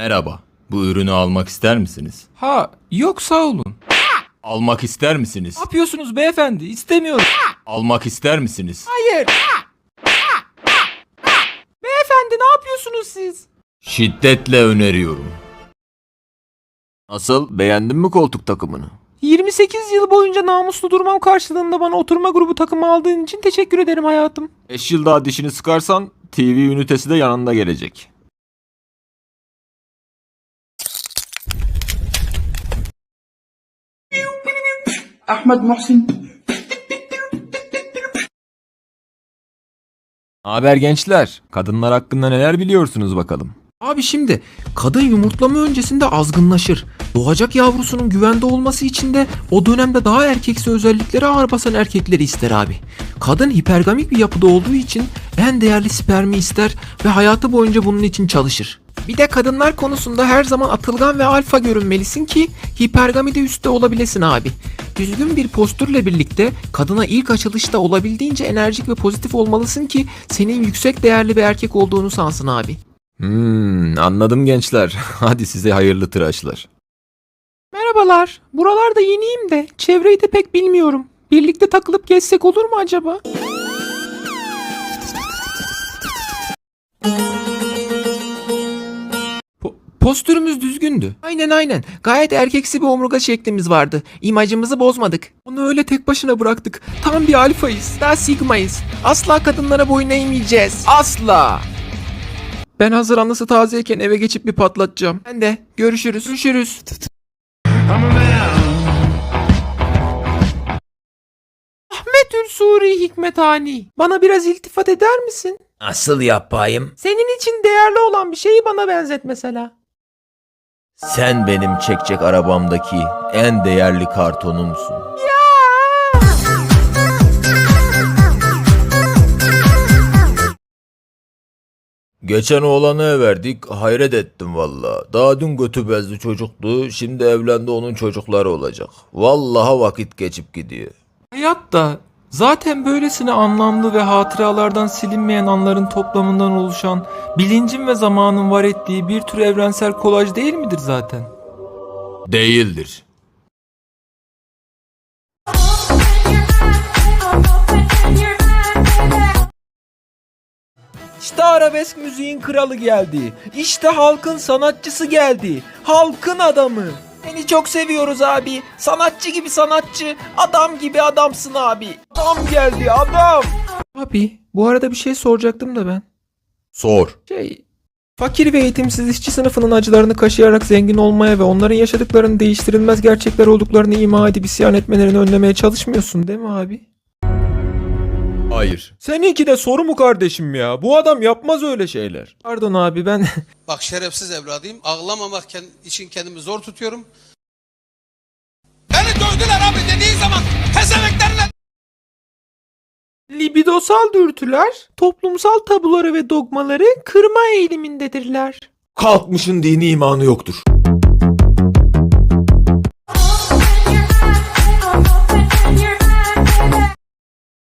Merhaba. Bu ürünü almak ister misiniz? Ha yok sağ olun. Almak ister misiniz? Ne yapıyorsunuz beyefendi? İstemiyorum. Almak ister misiniz? Hayır. Beyefendi ne yapıyorsunuz siz? Şiddetle öneriyorum. Nasıl? Beğendin mi koltuk takımını? 28 yıl boyunca namuslu durmam karşılığında bana oturma grubu takımı aldığın için teşekkür ederim hayatım. 5 yıl daha dişini sıkarsan TV ünitesi de yanında gelecek. Ahmet Muhsin. Haber gençler, kadınlar hakkında neler biliyorsunuz bakalım? Abi şimdi kadın yumurtlama öncesinde azgınlaşır. Doğacak yavrusunun güvende olması için de o dönemde daha erkeksi özelliklere ağır basan erkekleri ister abi. Kadın hipergamik bir yapıda olduğu için en değerli spermi ister ve hayatı boyunca bunun için çalışır. Bir de kadınlar konusunda her zaman atılgan ve alfa görünmelisin ki hipergamide üstte olabilesin abi. Düzgün bir postürle birlikte kadına ilk açılışta olabildiğince enerjik ve pozitif olmalısın ki senin yüksek değerli bir erkek olduğunu sansın abi. Hmm, anladım gençler. Hadi size hayırlı tıraşlar. Merhabalar. Buralarda yeniyim de çevreyi de pek bilmiyorum. Birlikte takılıp gezsek olur mu acaba? Po- postürümüz düzgündü. Aynen aynen. Gayet erkeksi bir omurga şeklimiz vardı. İmajımızı bozmadık. Onu öyle tek başına bıraktık. Tam bir alfayız. Daha sigmayız. Asla kadınlara boyun eğmeyeceğiz. Asla. Ben hazır anası tazeyken eve geçip bir patlatacağım. Ben de. Görüşürüz. Görüşürüz. Ahmetül Suri Hikmetani. Bana biraz iltifat eder misin? Nasıl yapayım? Senin için değerli olan bir şeyi bana benzet mesela. Sen benim çekecek arabamdaki en değerli kartonumsun. Geçen oğlanı verdik, hayret ettim valla. Daha dün götü bezli çocuktu, şimdi evlendi onun çocukları olacak. Vallaha vakit geçip gidiyor. Hayat da zaten böylesine anlamlı ve hatıralardan silinmeyen anların toplamından oluşan bilincin ve zamanın var ettiği bir tür evrensel kolaj değil midir zaten? Değildir. İşte arabesk müziğin kralı geldi. İşte halkın sanatçısı geldi. Halkın adamı. Seni çok seviyoruz abi. Sanatçı gibi sanatçı, adam gibi adamsın abi. Adam geldi adam. Abi bu arada bir şey soracaktım da ben. Sor. Şey, fakir ve eğitimsiz işçi sınıfının acılarını kaşıyarak zengin olmaya ve onların yaşadıklarının değiştirilmez gerçekler olduklarını ima edip isyan etmelerini önlemeye çalışmıyorsun değil mi abi? Hayır. Seninki de soru mu kardeşim ya? Bu adam yapmaz öyle şeyler. Pardon abi ben... Bak şerefsiz evladıyım. Ağlamamak için kendimi zor tutuyorum. Beni dövdüler abi dediği zaman tezemeklerle Libidosal dürtüler toplumsal tabuları ve dogmaları kırma eğilimindedirler. Kalkmışın dini imanı yoktur.